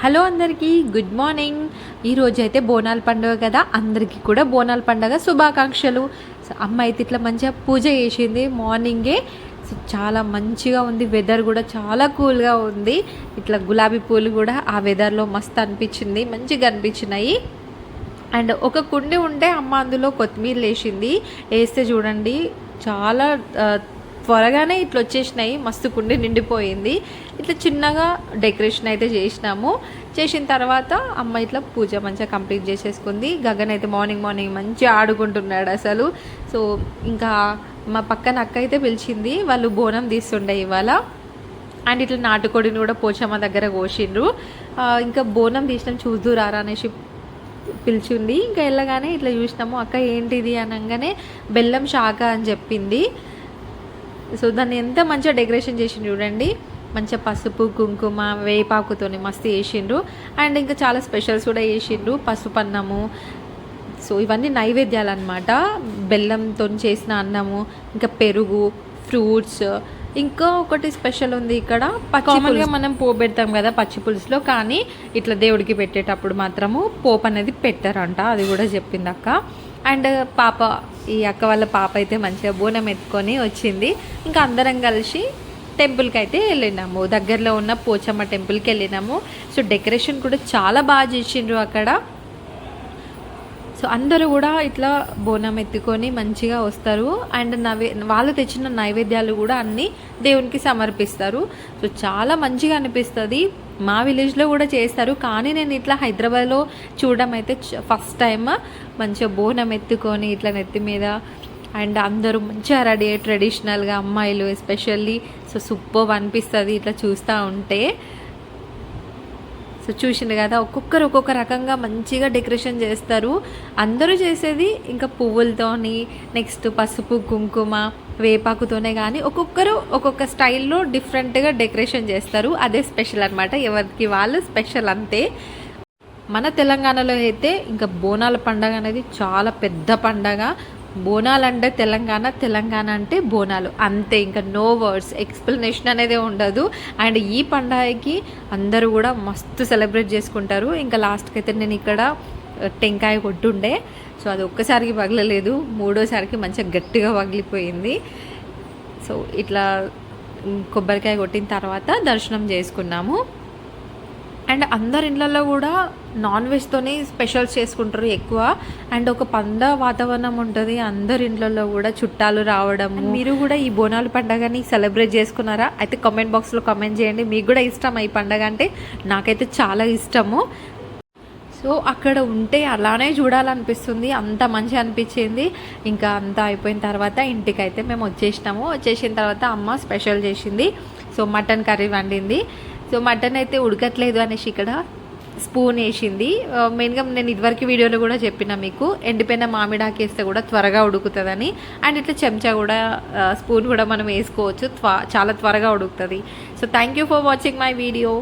Hello అందరికీ good morning. ఈరోజు అయితే బోనాల పండుగ కదా అందరికీ కూడా బోనాల పండుగ శుభాకాంక్షలు. అమ్మాయి అమ్మ అయితే ఇట్లా మంచిగా పూజ చేసింది మార్నింగే. చాలా మంచిగా ఉంది వెదర్ కూడా చాలా కూల్గా ఉంది. ఇట్లా గులాబీ పూలు కూడా ఆ వెదర్లో మస్తు అనిపించింది మంచిగా అనిపించినాయి. అండ్ ఒక కుండి ఉంటే అమ్మ అందులో కొత్తిమీర వేసింది వేస్తే చూడండి చాలా త్వరగానే ఇట్లా వచ్చేసినాయి మస్తు కుండి నిండిపోయింది. ఇట్లా చిన్నగా డెకరేషన్ అయితే చేసినాము. చేసిన తర్వాత అమ్మ ఇట్లా పూజ మంచిగా కంప్లీట్ చేసేసుకుంది. గగన్ అయితే మార్నింగ్ మార్నింగ్ మంచిగా ఆడుకుంటున్నాడు అసలు. సో ఇంకా మా పక్కన అక్క అయితే పిలిచింది వాళ్ళు బోనం తీస్తుండే ఇవాళ. అండ్ ఇట్లా నాటుకోడిని కూడా పోచమ్మ దగ్గర కోసిండ్రు. ఇంకా బోనం తీసినాం చూద్దు రారా అనేసి పిలిచింది. ఇంకా వెళ్ళగానే ఇట్లా చూసినాము అక్క ఏంటిది? అనగానే బెల్లం శాఖ అని చెప్పింది. సో దాన్ని ఎంత మంచిగా డెకరేషన్ చేసిండ్రు చూడండి. మంచిగా పసుపు కుంకుమ వేపాకుతోని మస్తు చేసిండ్రు. అండ్ ఇంకా చాలా స్పెషల్స్ కూడా చేసిండ్రు. పసుపు అన్నము. సో ఇవన్నీ నైవేద్యాలు అనమాట బెల్లంతో చేసిన అన్నము. ఇంకా పెరుగు ఫ్రూట్స్ ఇంకా ఒకటి స్పెషల్ ఉంది ఇక్కడ. కామన్గా మనం పోబెడతాం కదా పచ్చి పులుసులో కానీ ఇట్లా దేవుడికి పెట్టేటప్పుడు మాత్రము పోపు అనేది పెట్టారంట అది కూడా చెప్పింది అక్క. అండ్ పాప ఈ అక్క వాళ్ళ పాప అయితే మంచిగా బోనం ఎత్తుకొని వచ్చింది. ఇంకా అందరం కలిసి టెంపుల్కి అయితే వెళ్ళినాము. దగ్గరలో ఉన్న పోచమ్మ టెంపుల్కి వెళ్ళినాము. సో డెకరేషన్ కూడా చాలా బాగా చేసిండ్రు అక్కడ. సో అందరూ కూడా ఇట్లా బోనం ఎత్తుకొని మంచిగా వస్తారు. అండ్ నవే వాళ్ళు తెచ్చిన నైవేద్యాలు కూడా అన్నీ దేవునికి సమర్పిస్తారు. సో చాలా మంచిగా అనిపిస్తుంది. మా విలేజ్లో కూడా చేస్తారు. కానీ నేను ఇట్లా హైదరాబాద్లో చూడడం అయితే ఫస్ట్ టైం మంచిగా బోనం ఎత్తుకొని ఇట్లా నెత్తి మీద అండ్ అందరూ మంచిగా రెడీ అయ్యి ట్రెడిషనల్గా అమ్మాయిలు ఎస్పెషల్లీ సో సూపర్ అనిపిస్తుంది ఇట్లా చూస్తూ ఉంటే. సో చూసిండు కదా ఒక్కొక్కరు ఒక్కొక్క రకంగా మంచిగా డెకరేషన్ చేస్తారు. అందరూ చేసేది ఇంకా పువ్వులతోని నెక్స్ట్ పసుపు కుంకుమ వేపాకుతోనే కానీ ఒక్కొక్కరు ఒక్కొక్క స్టైల్లో డిఫరెంట్గా డెకరేషన్ చేస్తారు. అదే స్పెషల్ అనమాట ఎవరికి వాళ్ళు స్పెషల్ అంతే. మన తెలంగాణలో అయితే ఇంకా బోనాల పండగ అనేది చాలా పెద్ద పండగ. బోనాలు అంటే తెలంగాణ తెలంగాణ అంటే బోనాలు. అంతే ఇంకా నో వర్డ్స్ ఎక్స్ప్లెనేషన్ అనేది ఉండదు. అండ్ ఈ పండగకి అందరూ కూడా మస్తు సెలబ్రేట్ చేసుకుంటారు. ఇంకా లాస్ట్కి అయితే నేను ఇక్కడ టెంకాయ కొట్టుండే. సో అది ఒక్కసారికి పగలలేదు మూడోసారికి మంచిగా గట్టిగా పగిలిపోయింది సో ఇట్లా కొబ్బరికాయ కొట్టిన తర్వాత దర్శనం చేసుకున్నాము. అండ్ అందరి ఇళ్ళల్లో కూడా నాన్ వెజ్తోనే స్పెషల్స్ చేసుకుంటారు ఎక్కువ. అండ్ ఒక పంద వాతావరణం ఉంటుంది అందరి ఇండ్లలో కూడా చుట్టాలు రావడం మీరు కూడా ఈ బోనాల పండగని సెలబ్రేట్ చేసుకున్నారా? అయితే కామెంట్ బాక్స్లో కామెంట్ చేయండి. మీకు కూడా ఇష్టం ఈ పండగ అంటే నాకైతే చాలా ఇష్టము. సో అక్కడ ఉంటే అలానే చూడాలనిపిస్తుంది. అంత మంచి అనిపించింది. ఇంకా అంతా అయిపోయిన తర్వాత ఇంటికి అయితే మేము వచ్చేసినాము. వచ్చేసిన తర్వాత అమ్మ స్పెషల్ చేసింది. సో మటన్ కర్రీ వండింది. సో మటన్ అయితే ఉడకట్లేదు అనేసి ఇక్కడ స్పూన్ వేసింది. మెయిన్గా నేను ఇదివరకు వీడియోలో కూడా చెప్పిన మీకు ఎండిపోయిన మామిడాకి వేస్తే కూడా త్వరగా ఉడుకుతుందని. అండ్ ఇట్లా చెంచా కూడా స్పూన్ కూడా మనం వేసుకోవచ్చు త్వ చాలా త్వరగా ఉడుకుతుంది. So thank you for watching my video